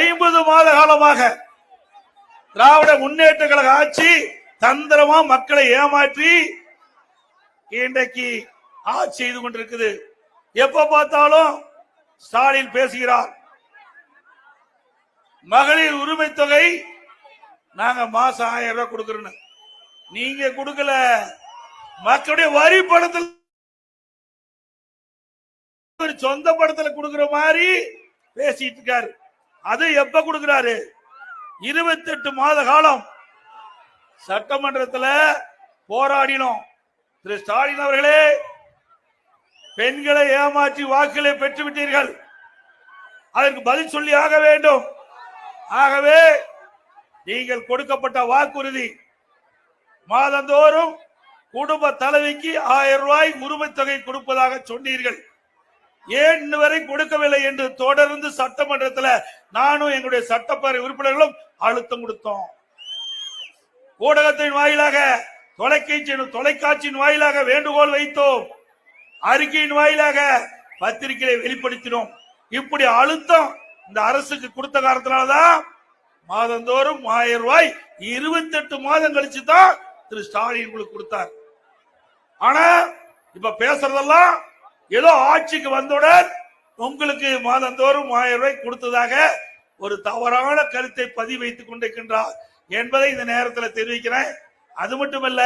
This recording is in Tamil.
ஐம்பது மாத காலமாக திராவிட முன்னேற்ற கழக ஆட்சி தந்திரமா மக்களை ஏமாற்றி இன்றைக்கு ஆட்சி செய்து கொண்டிருக்குது. எப்ப பார்த்தாலும் ஸ்டாலின் பேசுகிறார். மகளிர் உரிமை தொகை நாங்க மாசம் ஆயிரம் ரூபாய் கொடுக்கறோம் நீங்க கொடுக்கல. மக்களுடைய வரி படத்தில் ஒரு சொந்த படத்துல கொடுக்கிற மாதிரி பேசிட்டு இருக்காரு. அது எப்ப கொடுக்கிறாரு? இருபத்தி எட்டு மாத காலம் சட்டமன்றத்தில் போராடினோம். திரு ஸ்டாலின் அவர்களே பெண்களை ஏமாற்றி வாக்குகளை பெற்று விட்டீர்கள் அதற்கு பதில் சொல்லி ஆக வேண்டும். ஆகவே நீங்கள் கொடுக்கப்பட்ட வாக்குறுதி மாதந்தோறும் குடும்ப தலைவிக்கு ஆயிரம் ரூபாய் உரிமை தொகை கொடுப்பதாக சொன்னீர்கள். ஏன் இன்ன வரை கொடுக்கவில்லை என்று தொடர்ந்து சட்டமன்றத்தில் நானும் எங்களுடைய சட்டப்பேரவை உறுப்பினர்களும் அழுத்தம் கொடுத்தோம். ஊடகத்தின் வாயிலாக தொலைக்காட்சி தொலைக்காட்சியின் வாயிலாக வேண்டுகோள் வைத்தோம். அறிக்கையின் வாயிலாக பத்திரிகையை வெளிப்படுத்தினோம். இப்படி அழுத்தம் இந்த அரசுக்கு கொடுத்த காரணத்தினாலதான் மாதந்தோறும் ஆயிரம் ரூபாய் இருபத்தி எட்டு மாதம் கழிச்சு தான் திரு ஸ்டாலின் உங்களுக்கு கொடுத்தார். ஆனா இப்ப பேசுறதெல்லாம் ஏதோ ஆட்சிக்கு வந்தவுடன் உங்களுக்கு மாதந்தோறும் ஆயிரம் ரூபாய் கொடுத்ததாக ஒரு தவறான கருத்தை பதிவைத்துக் கொண்டிருக்கின்றார் என்பதை இந்த நேரத்தில் தெரிவிக்கிறேன். அது மட்டுமல்ல